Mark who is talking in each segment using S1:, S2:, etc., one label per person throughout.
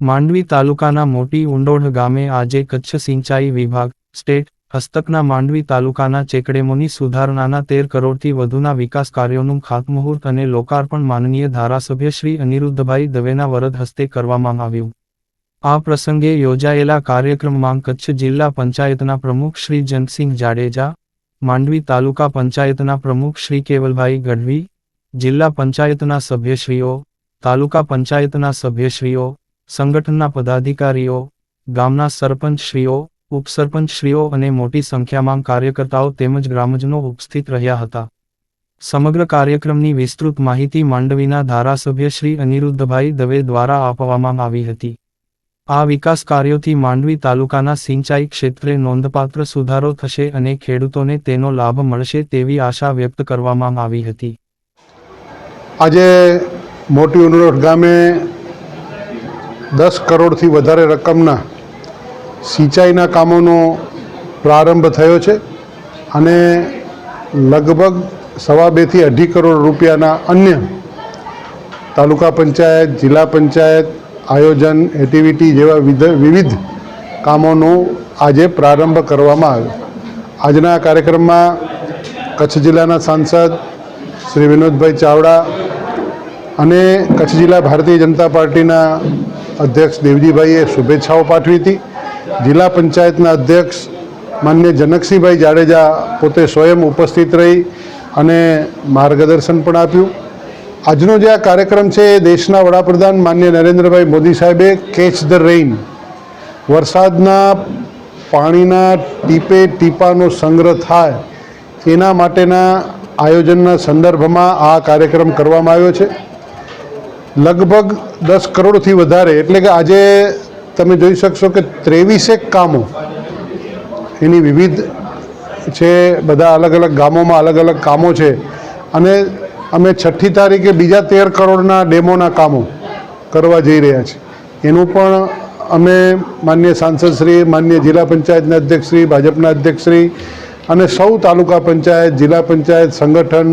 S1: માંડવી તાલુકાના મોટી ઉંડોઢ ગામે આજે કચ્છ સિંચાઈ વિભાગ, સ્ટેટ, હસ્તકના માંડવી તાલુકાના ચેકડેમોની સુધારણાના તેર કરોડથી વધુના વિકાસ કાર્યોનું ખાતમુહૂર્ત અને લોકાર્પણ માનનીય ધારાસભ્ય શ્રી અનિરુદ્ધભાઈ દવેના વરદ હસ્તે કરવામાં આવ્યું. આ પ્રસંગે યોજાયેલા કાર્યક્રમમાં કચ્છ જિલ્લા પંચાયતના પ્રમુખ શ્રી જંતસિંહ જાડેજા, માંડવી તાલુકા પંચાયતના પ્રમુખ શ્રી કેવલભાઈ ગઢવી, જિલ્લા પંચાયતના સભ્યશ્રીઓ, તાલુકા પંચાયતના સભ્યશ્રીઓ સંગઠનના પદાધિકારીઓ, ગામના સરપંચશ્રીઓ, ઉપસરપંચશ્રીઓ અને મોટી સંખ્યામાં કાર્યકર્તાઓ તેમજ ગ્રામજનો ઉપસ્થિત રહ્યા હતા. સમગ્ર કાર્યક્રમની વિસ્તૃત માહિતી માંડવીના ધારાસભ્ય શ્રી અનિરુદ્ધભાઈ દવે દ્વારા આપવામાં આવી હતી. આ વિકાસ કાર્યોથી માંડવી તાલુકાના સિંચાઈ ક્ષેત્રે નોંધપાત્ર સુધારો થશે અને ખેડૂતોને તેનો લાભ મળશે તેવી આશા વ્યક્ત કરવામાં આવી હતી.
S2: આજે મોટી ઉનરોડ ગામે દસ કરોડથી વધારે રકમના સિંચાઈના કામોનો પ્રારંભ થયો છે અને લગભગ સવા બેથી અઢી કરોડ રૂપિયાના અન્ય તાલુકા પંચાયત, જિલ્લા પંચાયત, આયોજન એક્ટિવિટી જેવા વિધ, વિવિધ કામોનો આજે પ્રારંભ કરવામાં આવ્યો. આજના કાર્યક્રમમાં કચ્છ જિલ્લાના સાંસદ શ્રી વિનોદભાઈ ચાવડા અને કચ્છ જિલ્લા ભારતીય જનતા પાર્ટીના અધ્યક્ષ દેવજીભાઈએ શુભેચ્છાઓ પાઠવી હતી. જિલ્લા પંચાયતના અધ્યક્ષ માન્ય જનકસિંહભાઈ જાડેજા પોતે સ્વયં ઉપસ્થિત રહી અને માર્ગદર્શન પણ આપ્યું. આજનો જે આ કાર્યક્રમ છે એ દેશના વડાપ્રધાન માન્ય નરેન્દ્રભાઈ મોદી સાહેબે કેચ ધ રેઇન, વરસાદના પાણીના ટીપે ટીપાનો સંગ્રહ થાય એના માટેના આયોજનના સંદર્ભમાં આ કાર્યક્રમ કરવામાં આવ્યો છે. લગભગ દસ કરોડથી વધારે, એટલે કે આજે તમે જોઈ શકશો કે ત્રેવીસેક કામો એની વિવિધ છે, બધા અલગ અલગ ગામોમાં અલગ અલગ કામો છે. અને અમે છઠ્ઠી તારીખે બીજા તેર કરોડના ડેમોના કામો કરવા જઈ રહ્યા છીએ. એનું પણ અમે માન્ય સાંસદશ્રી માન્ય જિલ્લા પંચાયતના અધ્યક્ષશ્રી ભાજપના અધ્યક્ષશ્રી અને સૌ તાલુકા પંચાયત, જિલ્લા પંચાયત, સંગઠન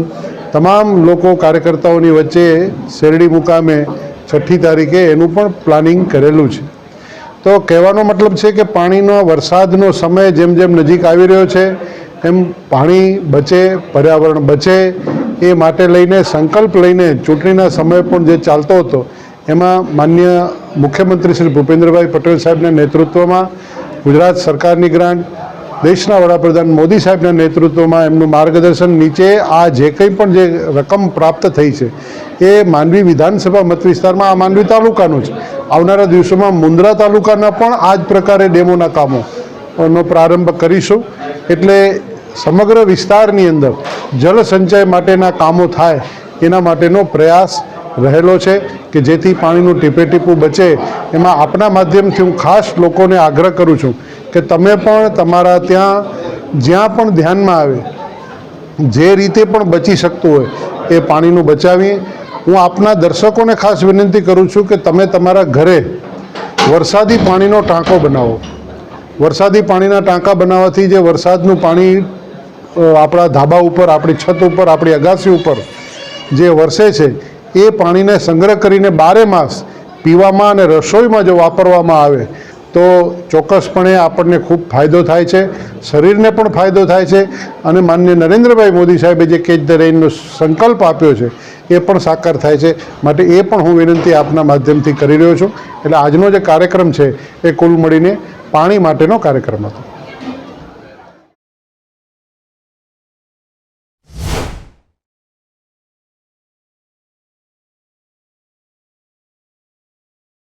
S2: તમામ લોકો કાર્યકર્તાઓની વચ્ચે શેરડી મુકામે છઠ્ઠી તારીખે એનું પણ પ્લાનિંગ કરેલું છે. તો કહેવાનો મતલબ છે કે પાણીનો વરસાદનો સમય જેમ જેમ નજીક આવી રહ્યો છે, એમ પાણી બચે, પર્યાવરણ બચે, એ માટે લઈને સંકલ્પ લઈને ચૂંટણીના સમય પણ જે ચાલતો હતો, એમાં માન્ય મુખ્યમંત્રી શ્રી ભૂપેન્દ્રભાઈ પટેલ સાહેબના નેતૃત્વમાં ગુજરાત સરકારની ગ્રાન્ટ દેશના વડાપ્રધાન મોદી સાહેબના નેતૃત્વમાં એમનું માર્ગદર્શન નીચે આ જે કંઈ પણ જે રકમ પ્રાપ્ત થઈ છે, એ માંડવી વિધાનસભા મત વિસ્તારમાં આ માંડવી તાલુકાનું છે. આવનારા દિવસોમાં મુન્દ્રા તાલુકાના પણ આ જ પ્રકારે ડેમોના કામોનો પ્રારંભ કરીશું. એટલે સમગ્ર વિસ્તારની અંદર જળ માટેના કામો થાય, એના માટેનો પ્રયાસ રહેલો છે કે જેથી પાણીનું ટીપે ટીપું બચે. એમાં આપના માધ્યમથી હું ખાસ લોકોને આગ્રહ કરું છું કે તમે પણ તમારા ત્યાં જ્યાં પણ ધ્યાનમાં આવે, જે રીતે પણ બચી શકતું હોય, એ પાણીનું બચાવી. હું આપના દર્શકોને ખાસ વિનંતી કરું છું કે તમે તમારા ઘરે વરસાદી પાણીનો ટાંકો બનાવો. વરસાદી પાણીના ટાંકા બનાવવાથી જે વરસાદનું પાણી આપણા ધાબા ઉપર, આપણી છત ઉપર, આપણી અગાસી ઉપર જે વરસે છે, એ પાણીને સંગ્રહ કરીને બારે માસ પીવામાં અને રસોઈમાં જો વાપરવામાં આવે તો ચોક્કસપણે આપણને ખૂબ ફાયદો થાય છે. શરીરને પણ ફાયદો થાય છે અને માન્ય નરેન્દ્રભાઈ મોદી સાહેબે જે કેચ ધ રેઇનનો સંકલ્પ આપ્યો છે, એ પણ સાકાર થાય છે. માટે એ પણ હું વિનંતી આપના માધ્યમથી કરી રહ્યો છું. એટલે આજનો જે કાર્યક્રમ છે, એ કુલ મળીને પાણી માટેનો કાર્યક્રમ હતો.